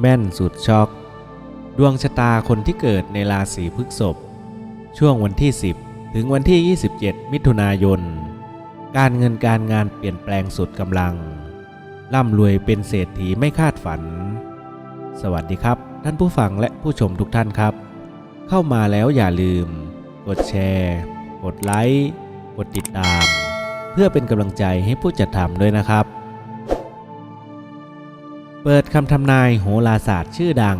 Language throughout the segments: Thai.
แม่นสุดช็อก ดวงชะตาคนที่เกิดในราศีพฤษภช่วงวันที่ 10 ถึงวันที่ 27 มิถุนายน การเงินการงานเปลี่ยนแปลงสุดกำลัง ร่ำรวยเป็นเศรษฐีไม่คาดฝัน สวัสดีครับ ท่านผู้ฟังและผู้ชมทุกท่านครับ เข้ามาแล้วอย่าลืม กดแชร์ กดไลค์ กดติดตาม เพื่อเป็นกำลังใจให้ผู้จัดทำด้วยนะครับ เปิดคำทำนายโหราศาสตร์ชื่อดัง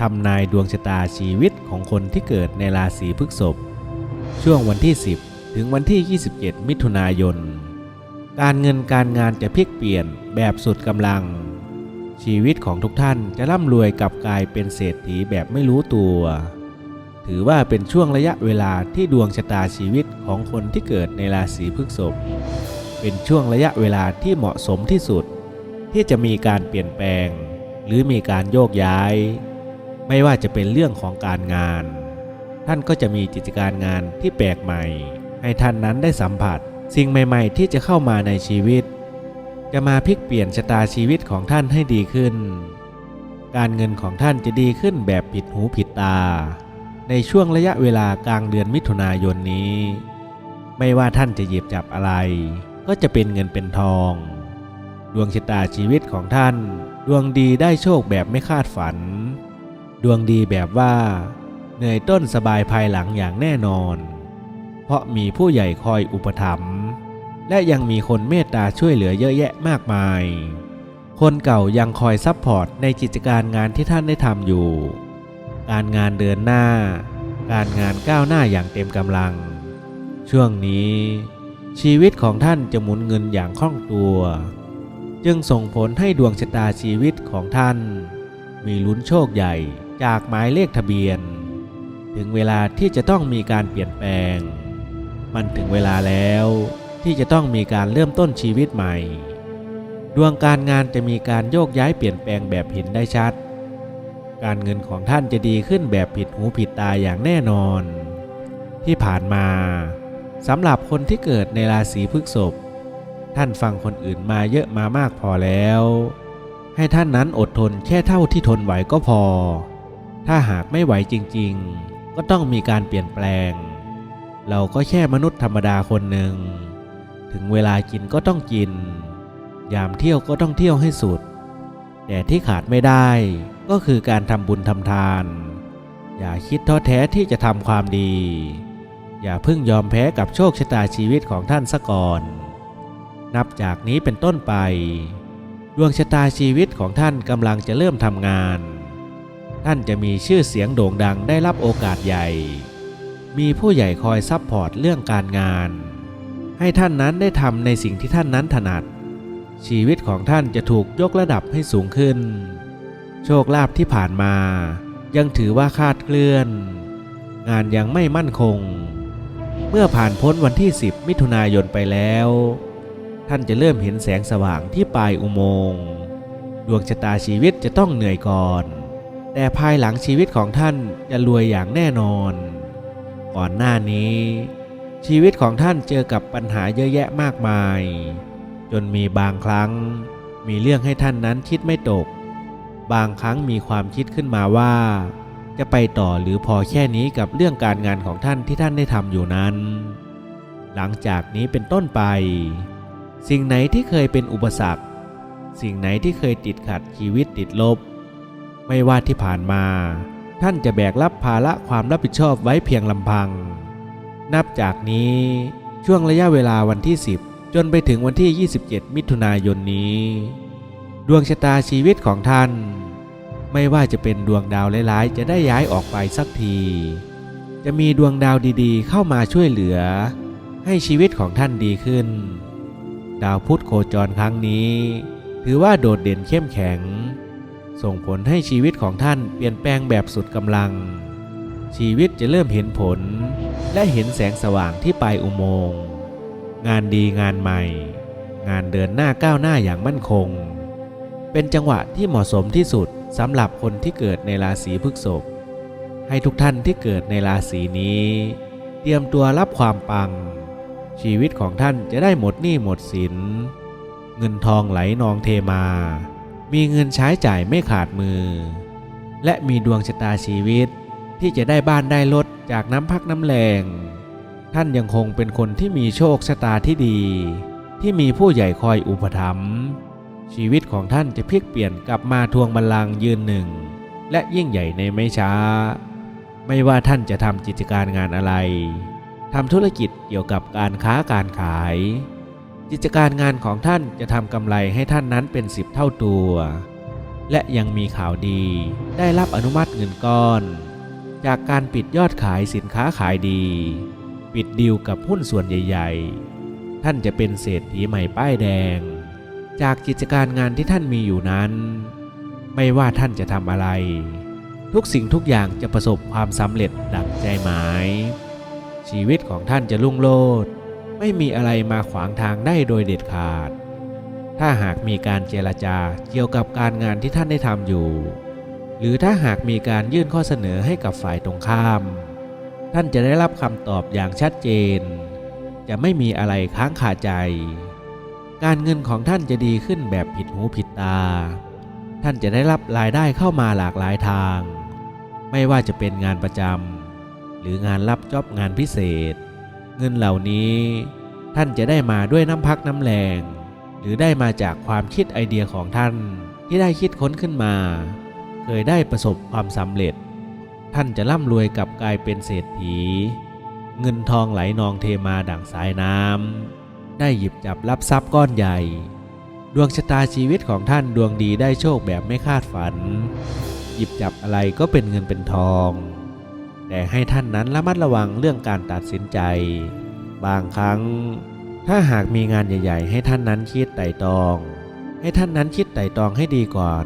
ทำนายดวงชะตาชีวิตของคนที่เกิดในราศีพฤษภช่วงวันที่ 10 ถึงวันที่ 27 มิถุนายน การเงินการงานจะพลิกเปลี่ยนแบบสุดกำลัง ชีวิตของทุกท่านจะร่ำรวยกับกลายเป็นเศรษฐีแบบไม่รู้ตัว ถือว่าเป็นช่วงระยะเวลาที่ดวงชะตาชีวิตของคนที่เกิดในราศีพฤษภเป็นช่วงระยะเวลาที่เหมาะสมที่สุด ที่จะมีการเปลี่ยนแปลง หรือมีการโยกย้าย ไม่ว่าจะเป็นเรื่องของการงาน ท่านก็จะมีกิจการงานที่แปลกใหม่ ให้ท่านนั้นได้สัมผัส สิ่งใหม่ ๆ ที่จะเข้ามาในชีวิต จะมาพลิกเปลี่ยนชะตาชีวิตของท่านให้ดีขึ้น การเงินของท่านจะดีขึ้นแบบผิดหูผิดตา ในช่วงระยะเวลากลางเดือนมิถุนายนนี้ ไม่ว่าท่านจะหยิบจับอะไร ก็จะเป็นเงินเป็นทอง ดวงชะตาชีวิตของท่าน ดวงดีได้โชคแบบไม่คาดฝัน ดวงดีแบบว่า เหนื่อยต้นสบายภายหลังอย่างแน่นอน เพราะมีผู้ใหญ่คอยอุปถัมภ์และยังมีคนเมตตาช่วยเหลือเยอะแยะมากมาย คนเก่ายังคอยซัพพอร์ตในกิจการงานที่ท่านได้ทำอยู่ การงานเดินหน้า การงานก้าวหน้าอย่างเต็มกำลัง ช่วงนี้ ชีวิตของท่านจะหมุนเงินอย่างคล่องตัว จึงส่งผลให้ดวงชะตาชีวิตของท่าน มีลุ้นโชคใหญ่จากหมายเลขทะเบียน ถึงเวลาที่จะต้องมีการเปลี่ยนแปลง มันถึงเวลาแล้วที่จะต้องมีการเริ่มต้นชีวิตใหม่ ดวงการงานจะมีการโยกย้ายเปลี่ยนแปลงแบบเห็นได้ชัด การเงินของท่านจะดีขึ้นแบบผิดหูผิดตาอย่างแน่นอน ที่ผ่านมาสำหรับคนที่เกิดในราศีพฤษภ ท่านฟังคนอื่นมาเยอะมามากพอแล้ว ให้ท่านนั้นอดทนแค่เท่าที่ทนไหวก็พอ ถ้าหากไม่ไหวจริงๆ ก็ต้องมีการเปลี่ยนแปลง เราก็แค่มนุษย์ธรรมดาคนหนึ่ง ถึงเวลากินก็ต้องกิน ยามเที่ยวก็ต้องเที่ยวให้สุด แต่ที่ขาดไม่ได้ก็คือการทำบุญทำทาน อย่าคิดท้อแท้ที่จะทำความดี อย่าเพิ่งยอมแพ้กับโชคชะตาชีวิตของท่านซะก่อน นับจากนี้เป็นต้นไป ดวงชะตาชีวิตของท่านกำลังจะเริ่มทำงาน ท่านจะมีชื่อเสียงโด่งดังได้รับโอกาสใหญ่ มีผู้ใหญ่คอยซัพพอร์ตเรื่องการงาน ให้ท่านนั้นได้ทำในสิ่งที่ท่านนั้นถนัด ชีวิตของท่านจะถูกยกระดับให้สูงขึ้น โชคลาภที่ผ่านมา ยังถือว่าคาดเคลื่อน งานยังไม่มั่นคง เมื่อผ่านพ้นวันที่ 10 มิถุนายนไปแล้ว ท่านจะเริ่มเห็นแสงสว่างที่ปลายอุโมงค์ดวงชะตาชีวิตจะต้องเหนื่อยก่อน แต่ภายหลังชีวิตของท่านจะรวยอย่างแน่นอน ก่อนหน้านี้ ชีวิตของท่านเจอกับปัญหาเยอะแยะมากมาย จนมีบางครั้ง มีเรื่องให้ท่านนั้นคิดไม่ตก บางครั้งมีความคิดขึ้นมาว่า จะไปต่อหรือพอแค่นี้กับเรื่องการงานของท่านที่ท่านได้ทำอยู่นั้น หลังจากนี้เป็นต้นไป สิ่งไหนที่เคยเป็นอุปสรรค สิ่งไหนที่เคยติดขัดชีวิตติดลบ ไม่ว่าที่ผ่านมา ท่านจะแบกรับภาระความรับผิดชอบไว้เพียงลำพัง นับจากนี้ช่วงระยะเวลาวันที่ 10 จนไปถึงวันที่ 27 มิถุนายนนี้ ดวงชะตาชีวิตของท่าน ไม่ว่าจะเป็นดวงดาวร้ายๆ จะได้ย้ายออกไปสักที จะมีดวงดาวดีๆ เข้ามาช่วยเหลือ ให้ชีวิตของท่านดีขึ้น ดาวพุธโคจรครั้งนี้ ถือว่าโดดเด่นเข้มแข็ง ส่งผลให้ชีวิตของท่านเปลี่ยนแปลงแบบสุดกำลัง ชีวิตจะเริ่มเห็นผล และเห็นแสงสว่างที่ปลายอุโมงค์งานดีงานใหม่ งานเดินหน้าก้าวหน้าอย่างมั่นคง เป็นจังหวะที่เหมาะสมที่สุดสำหรับคนที่เกิดในราศีพฤษภให้ทุกท่านที่เกิดในราศีนี้ เตรียมตัวรับความปัง ชีวิตของท่านจะได้หมดหนี้หมดสิน เงินทองไหลนองเทมา มีเงินใช้จ่ายไม่ขาดมือ และมีดวงชะตาชีวิตที่จะได้บ้านได้รถจากน้ำพักน้ำแรง ท่านยังคงเป็นคนที่มีโชคชะตาที่ดี ที่มีผู้ใหญ่คอยอุปถัมภ์ชีวิตของท่านจะพลิกเปลี่ยนกลับมาทวงบัลลังก์ยืนหนึ่ง และยิ่งใหญ่ในไม่ช้า ไม่ว่าท่านจะทำกิจการงานอะไร ทำธุรกิจเกี่ยวกับการค้าการขาย กิจการงานของท่านจะทำกำไรให้ท่านนั้นเป็นสิบเท่าตัว และยังมีข่าวดี ได้รับอนุมัติเงินก้อน จากการปิดยอดขายสินค้าขายดี ปิดดีลกับหุ้นส่วนใหญ่ ๆ ท่านจะเป็นเศรษฐีใหม่ป้ายแดง จากกิจการงานที่ท่านมีอยู่นั้น ไม่ว่าท่านจะทำอะไร ทุกสิ่งทุกอย่างจะประสบความสำเร็จดังใจหมาย ชีวิตของท่านจะรุ่งโรจน์ไม่มีอะไรมาขวางทางได้โดยเด็ดขาด ถ้าหากมีการเจรจาเกี่ยวกับการงานที่ท่านได้ทำอยู่ หรือถ้าหากมีการยื่นข้อเสนอให้กับฝ่ายตรงข้าม ท่านจะได้รับคำตอบอย่างชัดเจน จะไม่มีอะไรค้างคาใจ การเงินของท่านจะดีขึ้นแบบผิดหูผิดตา ท่านจะได้รับรายได้เข้ามาหลากหลายทาง ไม่ว่าจะเป็นงานประจำ หรืองานรับจอบงานพิเศษ เงินเหล่านี้ท่านจะได้มาด้วยน้ำพักน้ำแรง หรือได้มาจากความคิดไอเดียของท่านที่ได้คิดค้นขึ้นมา เคยได้ประสบความสำเร็จ ท่านจะร่ำรวยกับกลายเป็นเศรษฐี เงินทองไหลนองเทมาดั่งสายน้ำได้หยิบจับรับทรัพย์ก้อนใหญ่ ดวงชะตาชีวิตของท่านดวงดีได้โชคแบบไม่คาดฝัน หยิบจับอะไรก็เป็นเงินเป็นทอง แต่ให้ท่านนั้นระมัดระวังเรื่องการตัดสินใจ บางครั้ง ถ้าหากมีงานใหญ่ ๆ ให้ท่านนั้นคิดไต่ตรอง ให้ท่านนั้นคิดไต่ตรองให้ดีก่อน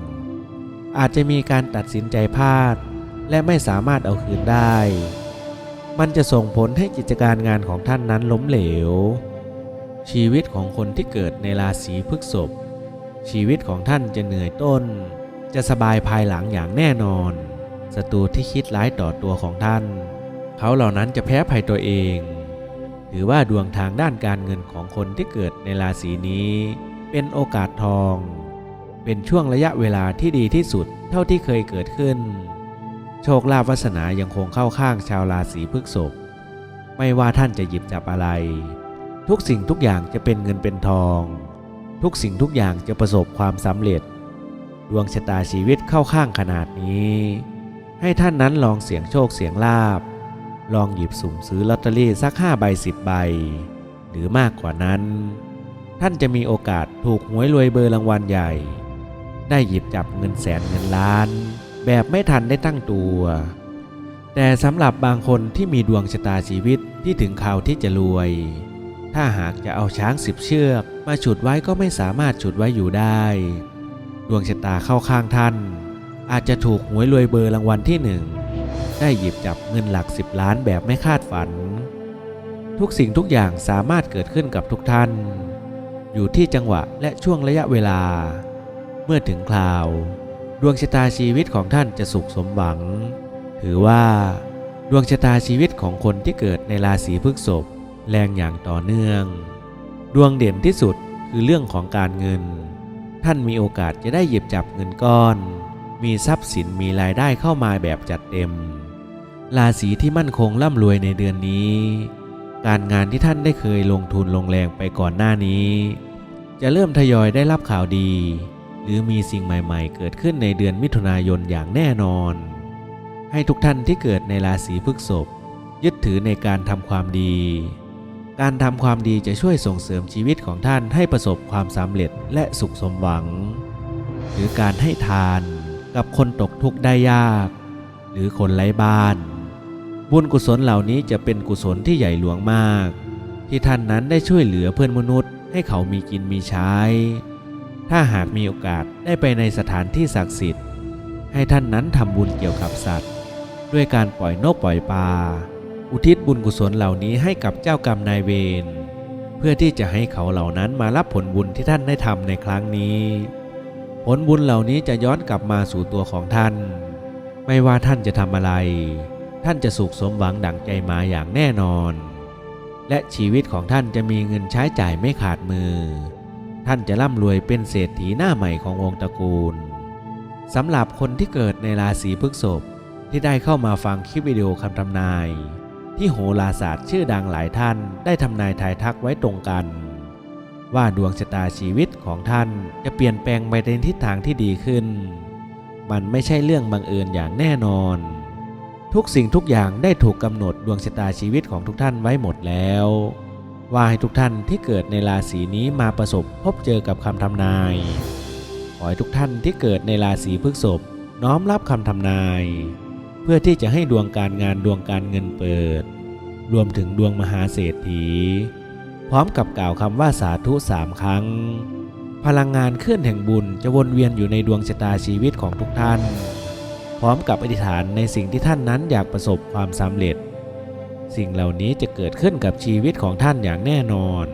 อาจจะมีการตัดสินใจพลาด และไม่สามารถเอาคืนได้ มันจะส่งผลให้กิจการงานของท่านนั้นล้มเหลว ชีวิตของคนที่เกิดในราศีพฤษภชีวิตของท่านจะเหนื่อยต้น จะสบายภายหลังอย่างแน่นอน ศัตรูที่คิดร้ายต่อตัวของท่าน เขาเหล่านั้นจะแพ้ภัยตัวเอง ถือว่าดวงทางด้านการเงินของคนที่เกิดในราศีนี้ เป็นโอกาสทอง เป็นช่วงระยะเวลาที่ดีที่สุดเท่าที่เคยเกิดขึ้น โชคลาภวาสนายังคงเข้าข้างชาวราศีพฤษภไม่ว่าท่านจะหยิบจับอะไร ทุกสิ่งทุกอย่างจะเป็นเงินเป็นทอง ทุกสิ่งทุกอย่างจะประสบความสำเร็จ ดวงชะตาชีวิตเข้าข้างขนาดนี้ ให้ท่านนั้นลองเสี่ยงโชคเสี่ยงลาบ ลองหยิบสุ่มซื้อลอตเตอรี่สักห้าใบสิบใบ หรือมากกว่านั้น ท่านจะมีโอกาสถูกหวยรวยเบอร์รางวัลใหญ่ ได้หยิบจับเงินแสนเงินล้าน แบบไม่ทันได้ตั้งตัว แต่สำหรับบางคนที่มีดวงชะตาชีวิตที่ถึงข่าวที่จะรวย ถ้าหากจะเอาช้างสิบเชือก มาฉุดไว้ก็ไม่สามารถฉุดไว้อยู่ได้ ดวงชะตาเข้าข้างท่าน อาจจะถูกหวยรวยเบอร์รางวัลที่หนึ่งได้หยิบจับเงินหลักสิบล้านแบบไม่คาดฝัน ทุกสิ่งทุกอย่างสามารถเกิดขึ้นกับทุกท่าน อยู่ที่จังหวะและช่วงระยะเวลา เมื่อถึงคราว ดวงชะตาชีวิตของท่านจะสุขสมหวัง ถือว่า ดวงชะตาชีวิตของคนที่เกิดในราศีพฤษภแรงอย่างต่อเนื่อง ดวงเด่นที่สุดคือเรื่องของการเงิน ท่านมีโอกาสจะได้หยิบจับเงินก้อน มีทรัพย์สินมีรายได้เข้ามาแบบจัดเต็ม ราศีที่มั่นคงร่ำรวยในเดือนนี้ การงานที่ท่านได้เคยลงทุนลงแรงไปก่อนหน้านี้ จะเริ่มทยอยได้รับข่าวดี หรือมีสิ่งใหม่ๆ เกิดขึ้นในเดือนมิถุนายนอย่างแน่นอน ให้ทุกท่านที่เกิดในราศีพฤษภยึดถือในการทำความดี การทำความดีจะช่วยส่งเสริมชีวิตของท่านให้ประสบความสำเร็จและสุขสมหวัง หรือการให้ทาน กับคนตกทุกข์ได้ยาก หรือคนไร้บ้าน บุญกุศลเหล่านี้จะเป็นกุศลที่ใหญ่หลวงมาก ที่ท่านนั้นได้ช่วยเหลือเพื่อนมนุษย์ให้เขามีกินมีใช้ ถ้าหากมีโอกาสได้ไปในสถานที่ศักดิ์สิทธิ์ ให้ท่านนั้นทำบุญเกี่ยวกับสัตว์ ด้วยการปล่อยนกปล่อยปลาอุทิศบุญกุศลเหล่านี้ให้กับเจ้ากรรมนายเวรเพื่อที่จะให้เขาเหล่านั้นมารับผลบุญที่ท่านได้ทำในครั้งนี้ ผลบุญเหล่านี้จะย้อนกลับมาสู่ตัวของท่าน ไม่ว่าท่านจะทำอะไร ท่านจะสุขสมหวังดั่งใจมาอย่างแน่นอน และชีวิตของท่านจะมีเงินใช้จ่ายไม่ขาดมือ ท่านจะร่ำรวยเป็นเศรษฐีหน้าใหม่ของวงตระกูลสำหรับคนที่เกิดในราศีพฤษภที่ได้เข้ามาฟังคลิปวิดีโอคำทำนาย ที่โหราศาสตร์ชื่อดังหลายท่านได้ทำนายทายทักไว้ตรงกัน ว่าดวงชะตาชีวิตของท่านจะเปลี่ยนแปลงไปในทิศทางที่ดีขึ้น มันไม่ใช่เรื่องบังเอิญอย่างแน่นอน ทุกสิ่งทุกอย่างได้ถูกกำหนดดวงชะตาชีวิตของทุกท่านไว้หมดแล้ว ว่าให้ทุกท่านที่เกิดในราศีนี้มาประสบพบเจอกับคำทำนาย ขอให้ทุกท่านที่เกิดในราศีพฤษภน้อมรับคำทำนาย เพื่อที่จะให้ดวงการงานดวงการเงินเปิด รวมถึงดวงมหาเศรษฐี พร้อมกับกล่าวคำว่าสาธุสามครั้ง พลังงานเคลื่อนแห่งบุญจะวนเวียนอยู่ในดวงชะตาชีวิตของทุกท่าน พร้อมกับอธิษฐานในสิ่งที่ท่านนั้นอยากประสบความสำเร็จ สิ่งเหล่านี้จะเกิดขึ้นกับชีวิตของท่านอย่างแน่นอน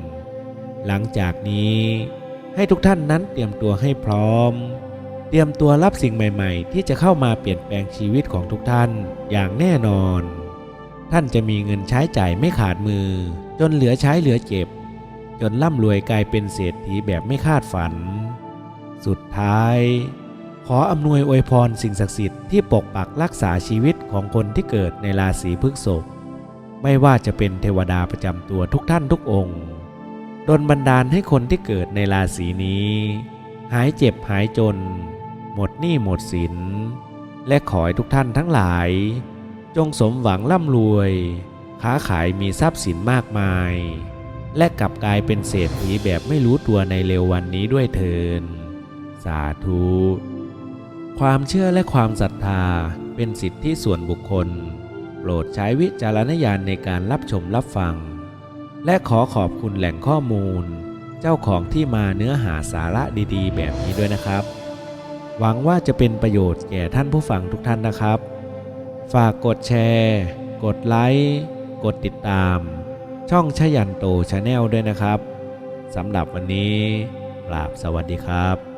หลังจากนี้ให้ทุกท่านนั้นเตรียมตัวให้พร้อม เตรียมตัวรับสิ่งใหม่ ๆ ที่จะเข้ามาเปลี่ยนแปลงชีวิตของทุกท่านอย่างแน่นอน ท่านจะมีเงินใช้จ่ายไม่ขาดมือ จนเหลือใช้เหลือเก็บ จนร่ำรวยกลายเป็นเศรษฐีแบบไม่คาดฝัน สุดท้าย ขออำนวยอวยพรสิ่งศักดิ์สิทธิ์ที่ปกปักรักษาชีวิตของคนที่เกิดในราศีพฤษภไม่ว่าจะเป็นเทวดาประจำตัวทุกท่านทุกองค์ดลบันดาลให้คนที่เกิดในราศีนี้ หายเจ็บหายจน หมดหนี้หมดสิน และขอให้ทุกท่านทั้งหลาย จงสมหวังร่ำรวย ค้าขายมีทรัพย์สินมากมาย และกลับกลายเป็นเศรษฐีแบบไม่รู้ตัวในเร็ววันนี้ด้วยเถิน สาธุ ความเชื่อและความศรัทธาเป็นสิทธิส่วนบุคคล โปรดใช้วิจารณญาณในการรับชมรับฟัง และขอขอบคุณแหล่งข้อมูล เจ้าของที่มาเนื้อหาสาระดีๆ แบบนี้ด้วยนะครับ หวังว่าจะเป็นประโยชน์แก่ท่านผู้ฟังทุกท่านนะครับ ฝากกดแชร์ กดไลค์ กดติดตาม ช่องชยันโตชาแนลด้วยนะครับ สำหรับวันนี้กราบสวัสดีครับ